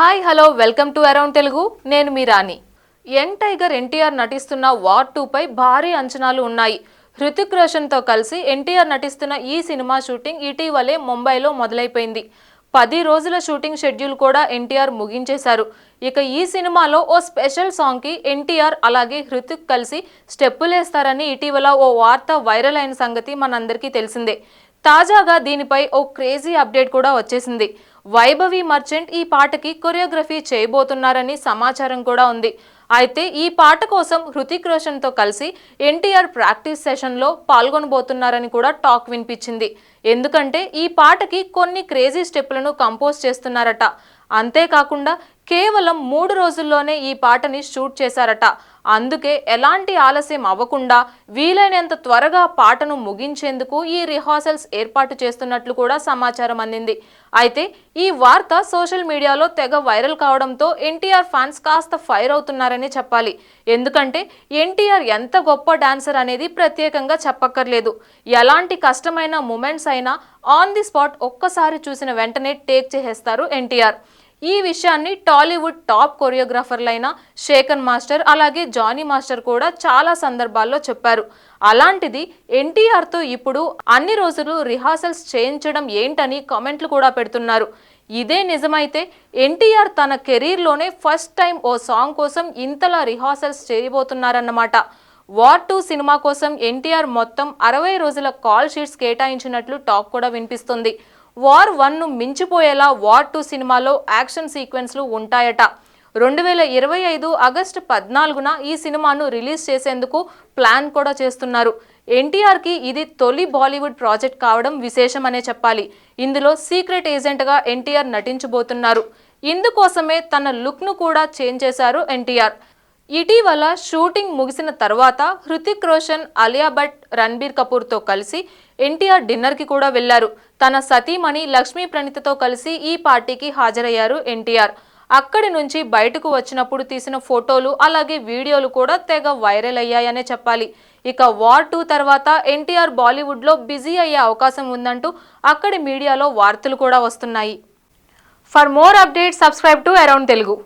Hi hello welcome to around Telugu. నేను మీ Rani. Young tiger NTR నటిస్తున్న వార్ టూపై భారీ అంచనాలు ఉన్నాయి. హృతిక్ రోషన్తో కలిసి ఎన్టీఆర్ నటిస్తున్న ఈ సినిమా షూటింగ్ ఇటీవలే ముంబైలో మొదలైపోయింది. పది రోజుల షూటింగ్ షెడ్యూల్ కూడా ఎన్టీఆర్ ముగించేశారు. ఇక ఈ సినిమాలో ఓ స్పెషల్ సాంగ్కి ఎన్టీఆర్ అలాగే హృతిక్ కలిసి స్టెప్పులేస్తారని ఇటీవల ఓ వార్త వైరల్ అయిన సంగతి మనందరికీ తెలిసిందే. తాజాగా దీనిపై ఓ క్రేజీ అప్డేట్ కూడా వచ్చేసింది. వైభవి మర్చెంట్ ఈ పాటకి కొరియోగ్రఫీ చేయబోతున్నారని సమాచారం కూడా ఉంది. అయితే ఈ పాట కోసం హృతిక్ రోషన్తో కలిసి ఎన్టీఆర్ ప్రాక్టీస్ సెషన్లో పాల్గొనబోతున్నారని కూడా టాక్ వినిపించింది. ఎందుకంటే ఈ పాటకి కొన్ని క్రేజీ స్టెప్లను కంపోజ్ చేస్తున్నారట. అంతేకాకుండా కేవలం మూడు రోజుల్లోనే ఈ పాటని షూట్ చేశారట. అందుకే ఎలాంటి ఆలస్యం అవ్వకుండా వీలైనంత త్వరగా పాటను ముగించేందుకు ఈ రిహార్సల్స్ ఏర్పాటు చేస్తున్నట్లు కూడా సమాచారం అందింది. అయితే ఈ వార్త సోషల్ మీడియాలో తెగ వైరల్ కావడంతో ఎన్టీఆర్ ఫ్యాన్స్ కాస్త ఫైర్ అవుతున్నారని చెప్పాలి. ఎందుకంటే ఎన్టీఆర్ ఎంత గొప్ప డాన్సర్ అనేది ప్రత్యేకంగా చెప్పక్కర్లేదు. ఎలాంటి కష్టమైన మూమెంట్స్ అయినా ఆన్ ది స్పాట్ ఒక్కసారి చూసిన వెంటనే టేక్ చేసేస్తారు ఎన్టీఆర్. ఈ విషయాన్ని టాలీవుడ్ టాప్ కొరియోగ్రాఫర్లైన శేఖర్ మాస్టర్ అలాగే జానీ మాస్టర్ కూడా చాలా సందర్భాల్లో చెప్పారు. అలాంటిది ఎన్టీఆర్తో ఇప్పుడు అన్ని రోజులు రిహార్సల్స్ చేయించడం ఏంటని కామెంట్లు కూడా పెడుతున్నారు. ఇదే నిజమైతే ఎన్టీఆర్ తన కెరీర్లోనే ఫస్ట్ టైం ఓ సాంగ్ కోసం ఇంతలా రిహార్సల్స్ చేయబోతున్నారన్నమాట. వార్ టూ సినిమా కోసం ఎన్టీఆర్ మొత్తం అరవై రోజుల కాల్ షీట్స్ కేటాయించినట్లు టాక్ కూడా వినిపిస్తుంది. వార్ వన్ను మించిపోయేలా వార్ టూ సినిమాలో యాక్షన్ సీక్వెన్స్లు ఉంటాయట. రెండు వేల ఇరవై ఐదు ఆగస్టు పద్నాలుగున ఈ సినిమాను రిలీజ్ చేసేందుకు ప్లాన్ కూడా చేస్తున్నారు. ఎన్టీఆర్కి ఇది తొలి బాలీవుడ్ ప్రాజెక్ట్ కావడం విశేషమనే చెప్పాలి. ఇందులో సీక్రెట్ ఏజెంట్గా ఎన్టీఆర్ నటించబోతున్నారు. ఇందుకోసమే తన లుక్ను కూడా చేంజ్ చేశారు ఎన్టీఆర్. ఇటీవల షూటింగ్ ముగిసిన తర్వాత హృతిక్ రోషన్ అలియా భట్ రణబీర్ కపూర్తో కలిసి ఎన్టీఆర్ డిన్నర్కి కూడా వెళ్ళారు తన సతీమణి లక్ష్మీ ప్రణితతో కలిసి ఈ పార్టీకి హాజరయ్యారు ఎన్టీఆర్. అక్కడి నుంచి బయటకు వచ్చినప్పుడు తీసిన ఫోటోలు అలాగే వీడియోలు కూడా తెగ వైరల్ అయ్యాయనే చెప్పాలి. ఇక వార్ టూ తర్వాత ఎన్టీఆర్ బాలీవుడ్లో బిజీ అయ్యే అవకాశం ఉందంటూ అక్కడి మీడియాలో వార్తలు కూడా వస్తున్నాయి. For more update subscribe to around Telugu.